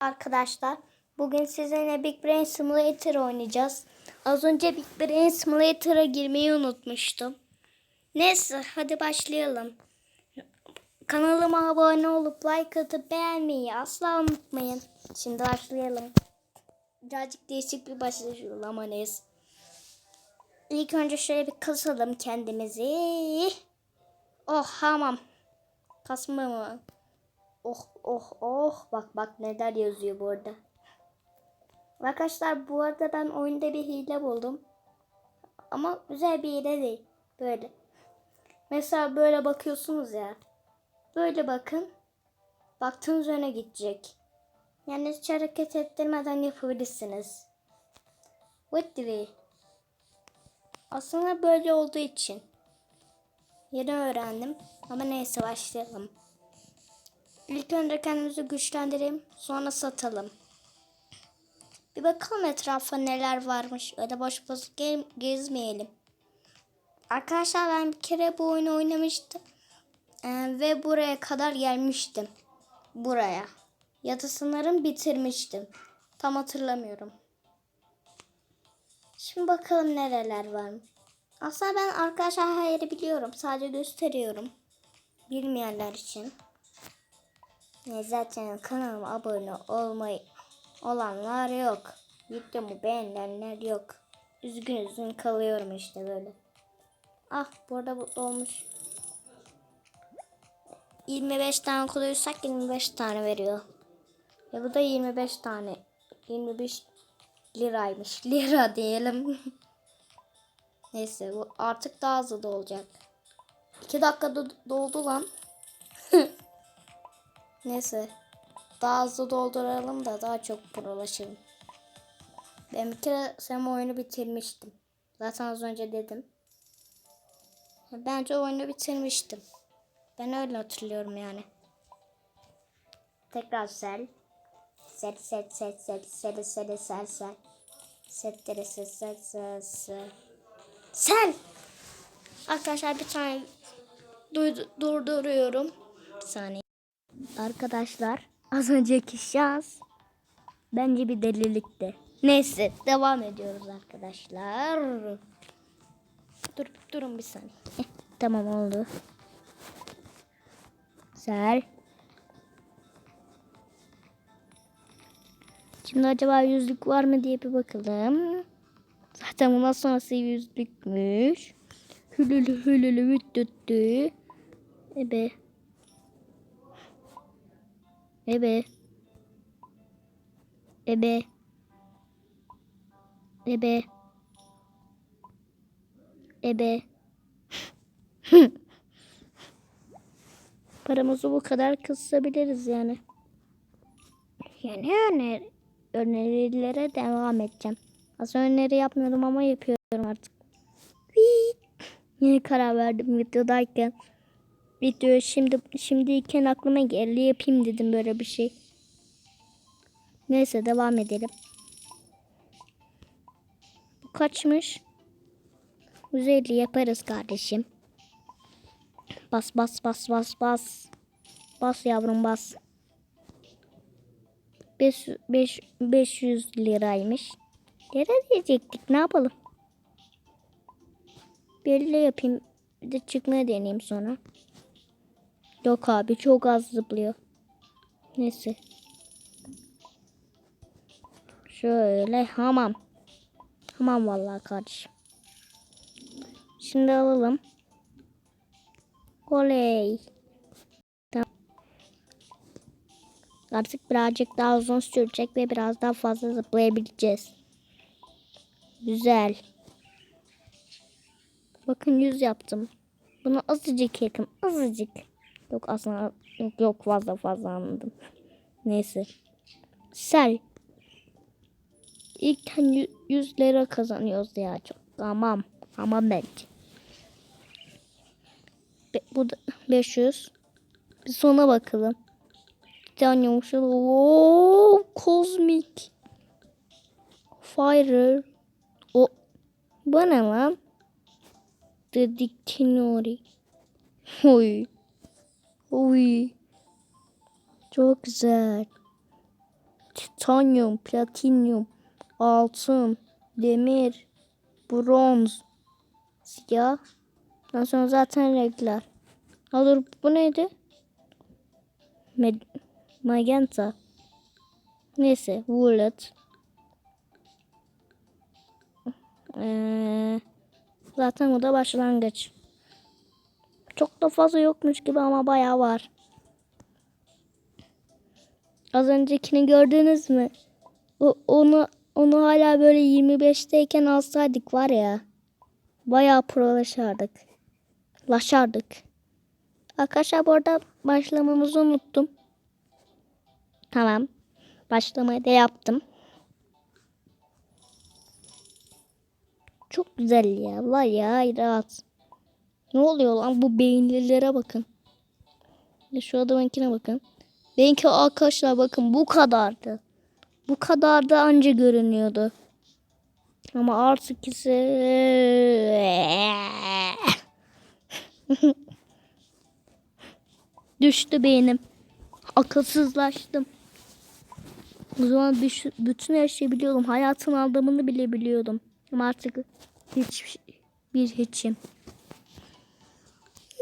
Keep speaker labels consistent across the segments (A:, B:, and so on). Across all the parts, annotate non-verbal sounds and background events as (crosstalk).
A: Arkadaşlar bugün sizinle Big Brain Simulator oynayacağız. Az önce Big Brain Simulator'a girmeyi unutmuştum. Neyse hadi başlayalım. Kanalıma abone olup like atıp beğenmeyi asla unutmayın. Şimdi başlayalım. Birazcık değişik bir başlayamayız. İlk önce şöyle bir kasalım kendimizi. Oh hamam. Kasma mı? Oh oh oh. Bak bak neler yazıyor burada. Arkadaşlar bu arada ben oyunda bir hile buldum. Ama güzel bir hile değil. Böyle. Mesela böyle bakıyorsunuz ya. Böyle bakın. Baktığınız öne gidecek. Yani hiç hareket ettirmeden yapabilirsiniz. What the Aslında böyle olduğu için. Yeni öğrendim. Ama neyse başlayalım. İlk önce kendimizi güçlendirelim. Sonra satalım. Bir bakalım etrafa neler varmış. Öyle boş boş ge- gezmeyelim. Arkadaşlar ben bir kere bu oyunu oynamıştım. Ee, ve buraya kadar gelmiştim. Buraya. Ya da sanırım bitirmiştim. Tam hatırlamıyorum. Şimdi bakalım nereler varmış. Aslında ben arkadaşlar yeri biliyorum. Sadece gösteriyorum. Bilmeyenler için. Ne zaten kanalıma abone olmayı olanlar yok. Videomu beğenenler yok. Üzgün üzgün kalıyorum işte böyle. Ah burada bu olmuş. 25 tane koyursak 25 tane veriyor. Ya bu da 25 tane. 25 liraymış. (laughs) Lira diyelim. (laughs) Neyse bu artık daha hızlı da olacak. 2 dakikada doldu lan. (laughs) Neyse. Daha hızlı dolduralım da daha çok prolaşalım. Ben bir kere sen oyunu bitirmiştim. Zaten az önce dedim. Bence oyunu bitirmiştim. Ben öyle hatırlıyorum yani. Tekrar sel. Sel sel sel sel sel sel sel sel. Setleri sel sel sel sel. Sel! Arkadaşlar bir tane durduruyorum. Bir saniye. Arkadaşlar az önceki şans bence bir delilikti. Neyse devam ediyoruz arkadaşlar. Dur durun bir saniye. Heh, tamam oldu. Güzel. Şimdi acaba yüzlük var mı diye bir bakalım. Zaten bundan sonrası yüzlükmüş. Hülülü hülülü müttüttü. Ebe. Ebe. Ebe. Ebe. Ebe. (laughs) Paramızı bu kadar kısabiliriz yani. Yani öner önerilere devam edeceğim. Az öneri yapmıyordum ama yapıyorum artık. Yine karar verdim videodayken. Video şimdi şimdiyken aklıma geldi yapayım dedim böyle bir şey. Neyse devam edelim. Bu kaçmış? 150 yaparız kardeşim. Bas bas bas bas bas. Bas yavrum bas. 5, 5, 500 liraymış. Lira diyecektik ne yapalım? Belli yapayım. Bir de çıkmaya deneyeyim sonra. Yok abi çok az zıplıyor. Neyse. Şöyle hamam. Hamam vallahi kardeşim. Şimdi alalım. Oley. Artık birazcık daha uzun sürecek ve biraz daha fazla zıplayabileceğiz. Güzel. Bakın yüz yaptım. Bunu azıcık yakın. Azıcık. Yok aslında yok, yok fazla fazla anladım. Neyse. Sel. İlkten 100 lira kazanıyoruz ya çok. Tamam. Ama bence. Be, bu da 500. Bir sona bakalım. Bir tane yumuşak. Oo, kozmik. Fire. O. Bu ne lan? The Dictionary. Oy. Oy. Çok güzel. titanyum, platinyum, altın, demir, bronz, siyah. Ondan sonra zaten renkler. Dur bu neydi? Med magenta. Neyse, violet. Ee, zaten bu da başlangıç. Çok da fazla yokmuş gibi ama bayağı var. Az öncekini gördünüz mü? O, onu onu hala böyle 25'teyken alsaydık var ya. Bayağı prolaşardık. Laşardık. Arkadaşlar bu arada başlamamızı unuttum. Tamam. Başlamayı da yaptım. Çok güzel ya. Var ya rahat. Ne oluyor lan bu beyinlilere bakın. Şu adamınkine bakın. Benimki arkadaşlar bakın bu kadardı. Bu kadar da anca görünüyordu. Ama artık ise (laughs) düştü beynim. Akılsızlaştım. O zaman bütün her şeyi biliyordum. Hayatın aldığımını bile biliyordum. Ama artık hiç bir hiçim.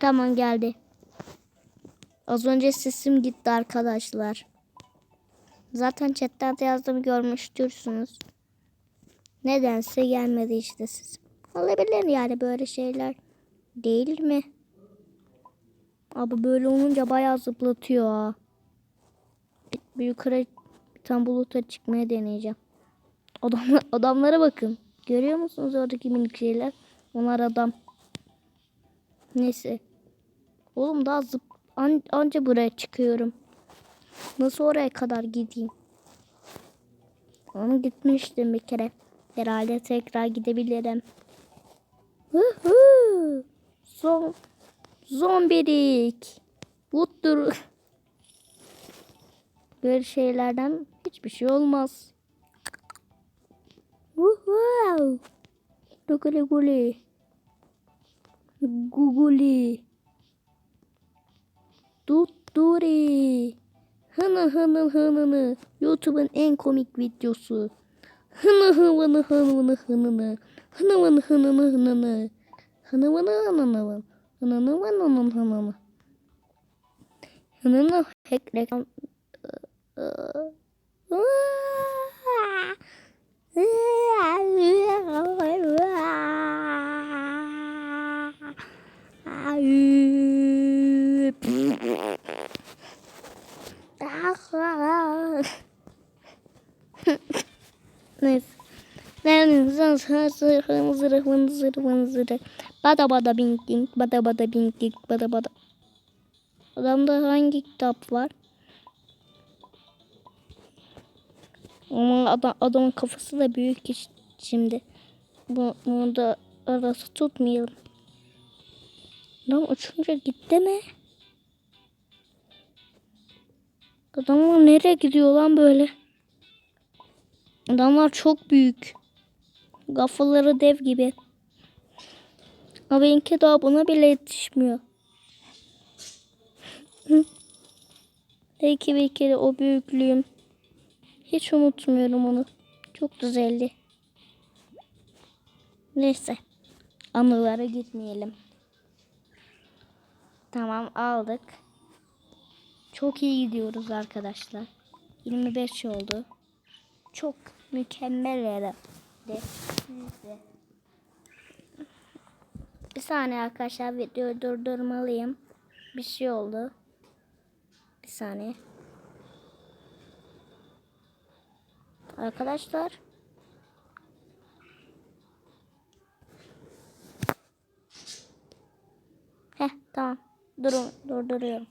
A: tamam geldi. Az önce sesim gitti arkadaşlar. Zaten chatten de yazdığımı görmüştürsünüz. Nedense gelmedi işte sesim. Olabilir yani böyle şeyler. Değil mi? Abi böyle olunca bayağı zıplatıyor ha. Bir, yukarı tane buluta çıkmaya deneyeceğim. Adamlar, (laughs) adamlara bakın. Görüyor musunuz oradaki minik şeyler? Onlar adam. Neyse. Oğlum daha zıp an, anca buraya çıkıyorum. Nasıl oraya kadar gideyim? Onu gitmiştim bir kere. Herhalde tekrar gidebilirim. Huhu. Zom zombirik. Vuttur. (laughs) Böyle şeylerden hiçbir şey olmaz. Woohoo. Guguli guli. Guguli. Tutturi. Hını hını hınını. YouTube'un en komik videosu. Hını hını hını hını. Hını hını hını hını. Hını hını hını. Hını hını hını hını. Hını hack reklam. Neyse. Nereden zırh zırh zırh zırh zırh Bada bada bing bing bada bada bing bing bada bada. Adamda hangi kitap var? Ama adam, adamın kafası da büyük şimdi. Bu, bunu da arası tutmayalım. Adam uçunca gitti mi? Adamlar nereye gidiyor lan böyle? Adamlar çok büyük. Kafaları dev gibi. Ama benimki daha buna bile yetişmiyor. Belki bir kere o büyüklüğüm. Hiç unutmuyorum onu. Çok güzeldi. Neyse. Anılara gitmeyelim. Tamam aldık. Çok iyi gidiyoruz arkadaşlar. 25 oldu. Çok mükemmel yere. Neyse. Bir saniye arkadaşlar videoyu durdurmalıyım. Bir şey oldu. Bir saniye. Arkadaşlar. Tamam. Durun, durduruyorum.